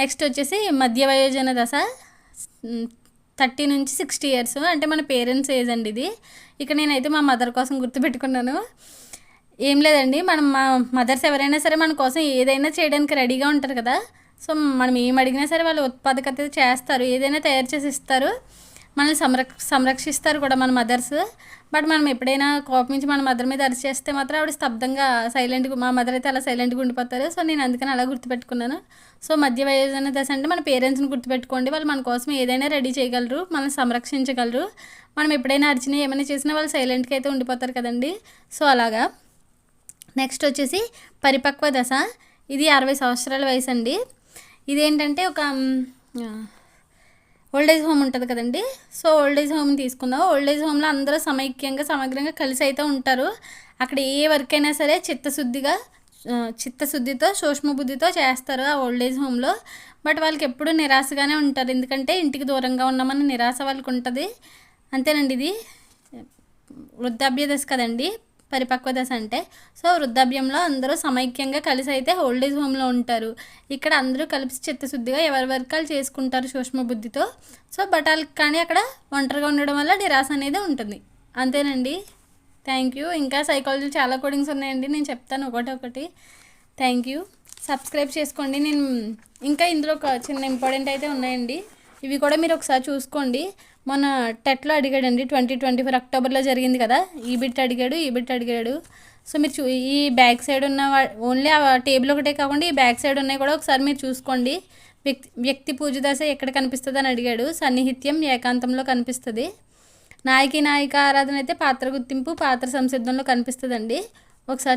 Next వచ్చేసి మధ్య వయోజన దశ థర్టీ నుంచి సిక్స్టీ ఇయర్స్. అంటే మన పేరెంట్స్ ఏజ్ అండి ఇది. ఇక నేనైతే మా మదర్ కోసం గుర్తుపెట్టుకున్నాను. ఏం లేదండి మనం మా మదర్స్ ఎవరైనా సరే మన కోసం ఏదైనా చేయడానికి రెడీగా ఉంటారు కదా. సో మనం ఏం అడిగినా సరే వాళ్ళు ఉత్పాదకత చేస్తారు ఏదైనా తయారు చేసి ఇస్తారు. మనల్ని సంరక్ష సంరక్షిస్తారు కూడా మన మదర్స్. బట్ మనం ఎప్పుడైనా కోపమించి మన మదర్ మీద అరిచి చేస్తే మాత్రం ఆవిడ స్తబ్దంగా సైలెంట్గా మా మదర్ అయితే అలా సైలెంట్గా ఉండిపోతారు. సో నేను అందుకని అలా గుర్తుపెట్టుకున్నాను. సో మధ్య వయోజన దశ అంటే మన పేరెంట్స్ని గుర్తుపెట్టుకోండి. వాళ్ళు మన కోసం ఏదైనా రెడీ చేయగలరు మనల్ని సంరక్షించగలరు. మనం ఎప్పుడైనా అరిచినా ఏమైనా చేసినా వాళ్ళు సైలెంట్గా అయితే ఉండిపోతారు కదండి. సో అలాగా. నెక్స్ట్ వచ్చేసి పరిపక్వ దశ. ఇది అరవై సంవత్సరాల వయసు అండి ఇదేంటంటే ఒక ఓల్డ్ ఏజ్ హోమ్ ఉంటుంది కదండి. సో ఓల్డ్ ఏజ్ హోమ్ తీసుకుందాం. ఓల్డ్ ఏజ్ హోమ్లో అందరూ సమైక్యంగా సమగ్రంగా కలిసి అయితే ఉంటారు. అక్కడ ఏ వర్క్ అయినా సరే చిత్తశుద్ధిగా చిత్తశుద్ధితో సూక్ష్మ బుద్ధితో చేస్తారు ఆ ఓల్డ్ ఏజ్ హోమ్లో బట్ వాళ్ళకి ఎప్పుడూ నిరాశగానే ఉంటారు. ఎందుకంటే ఇంటికి దూరంగా ఉన్నామన్న నిరాశ వాళ్ళకి ఉంటుంది. అంతేనండి ఇది. వృద్ధాభ్య దశ కదండి. పరిపక్వ దశ అంటే సో వృద్ధాప్యంలో అందరూ సమైక్యంగా కలిసి అయితే ఓల్డ్ ఏజ్ హోమ్లో ఉంటారు. ఇక్కడ అందరూ కలిసి చిత్తశుద్ధిగా ఎవరి వర్కాలు చేసుకుంటారు సూక్ష్మ బుద్ధితో సో బట్ వాళ్ళకి కానీ అక్కడ ఒంటరిగా ఉండడం వల్ల నిరాశ అనేది ఉంటుంది. అంతేనండి. Thank you. ఇంకా సైకాలజీ చాలా కోడింగ్స్ ఉన్నాయండి. నేను చెప్తాను ఒకటి ఒకటి. Thank you. సబ్స్క్రైబ్ చేసుకోండి. నేను ఇంకా ఇందులో ఒక చిన్న ఇంపార్టెంట్ అయితే ఉన్నాయండి. ఇవి కూడా మీరు ఒకసారి చూసుకోండి. మన టెట్లో అడిగాడండి ట్వంటీ ట్వంటీ ఫోర్ అక్టోబర్లో జరిగింది కదా ఈ బిట్ అడిగాడు ఈ బిట్ అడిగాడు. సో మీరు చూ ఈ బ్యాక్ సైడ్ ఉన్న ఓన్లీ ఆ టేబుల్ ఒకటే కాకుండా ఈ బ్యాక్ సైడ్ ఉన్నాయి కూడా ఒకసారి మీరు చూసుకోండి. వ్యక్తి వ్యక్తి పూజ దశ ఎక్కడ కనిపిస్తుంది అని అడిగాడు. సన్నిహిత్యం ఏకాంతంలో కనిపిస్తుంది. నాయకి నాయిక ఆరాధన అయితే పాత్ర గుర్తింపు పాత్ర సంసిద్ధంలో కనిపిస్తుందండి. ఒకసారి